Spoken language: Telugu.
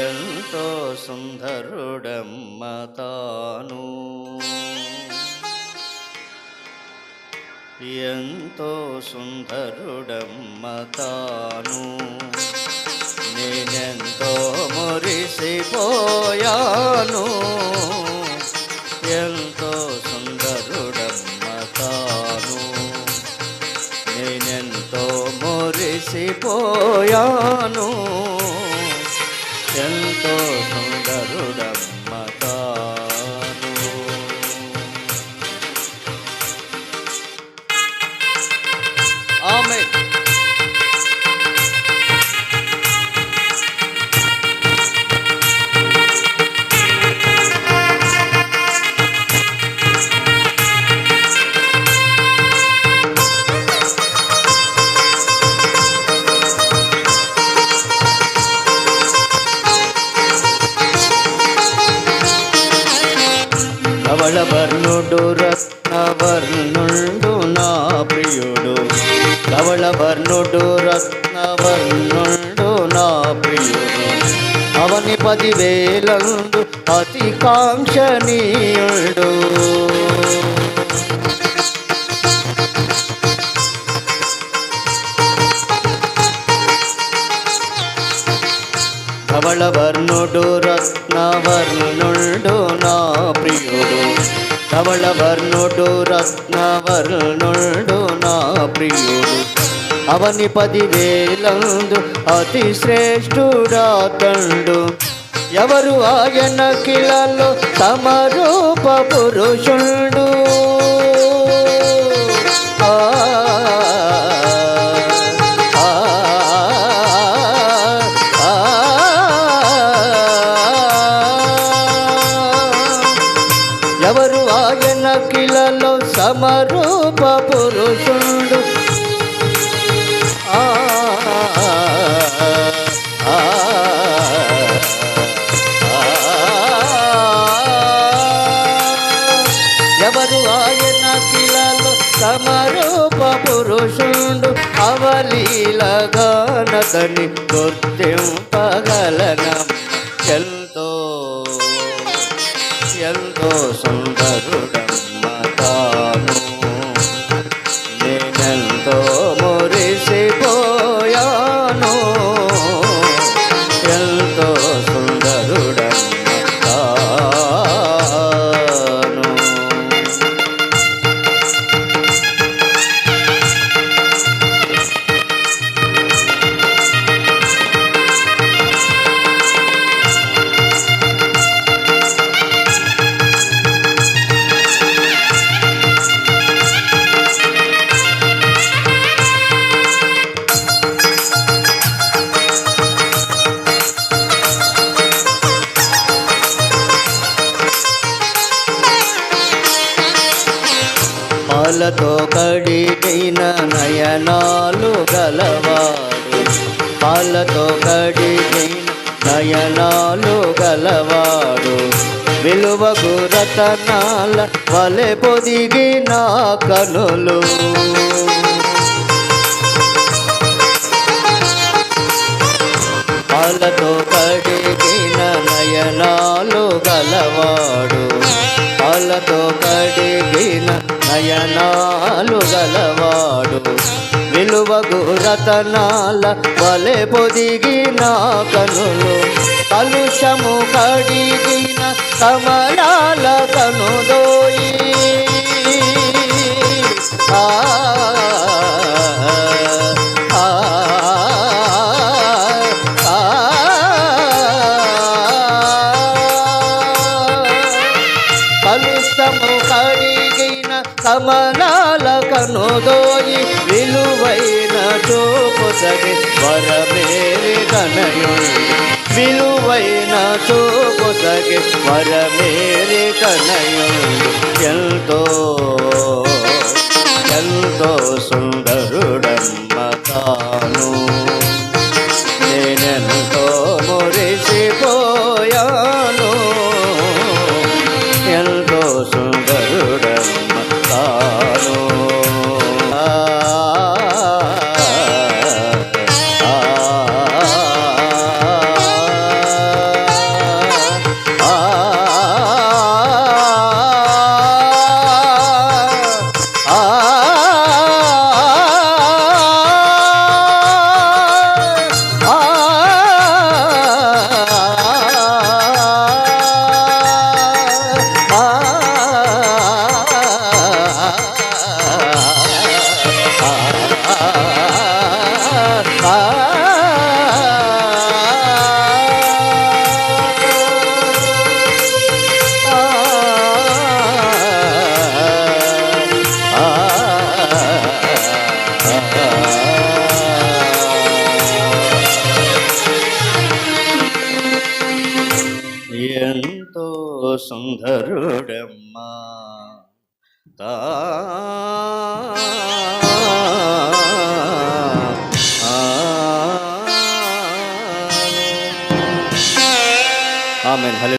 ఎంతో సుందరుడమ్మ తాను. ఎంతో సుందరుడమ్మ తాను. నేనెంతో మురిసిపోయాను. ఎంతో సుందరుడమ్మ తాను. నేనెంతో మురిసిపోయాను. ఎంతో సుందరుడమ్మ ధవళవర్ణుడు రత్నవర్ణుండు నా ప్రియుడు. ధవళవర్ణుడు రత్నవర్ణుండు నా ప్రియుడు. అవని పదివేలందు అతి కాంక్షణీయుడు ధవళవర్ణుడు రత్నవర్ణుడు నా ప్రియుడు. ధవళవర్ణుడు రత్నవర్ణుడు నా ప్రియుడు. అవని పదివేలందు అతి శ్రేష్ఠుడా తండు. ఎవరు ఆయన కిలలో తమ రూప పురుషుండు? సమరూప పురుషుడు. ఎవరు ఆయన పిల్లలు సమరూప పురుషుడు. అవలీలగానతని నృత్యం గుర్తింపగలనం. ఎంతో ఎంతో సుందరుడం తాను పాలతో కడిగిన నయనాలు గలవాడు. పాలతో కడిగిన నయనాలు గలవాడు. విలువకు రతనాల వలె పొదిగిన కనులు. పాలతో కడిగిన నయనాలు గలవాడు. పాలతో నయనాలు గలవాడు. విలువగు రతనాల వలె పొదిగిన కనులు. కలుషము కడిగిన కమలాల కనుదోయి. ఆ ఆ, కమలాల విలువైన చూపు సగి వరమేరి కనయుడు విలువైన చూపు సగి వరమేరి కనయుడు ఎంతో ma ta amen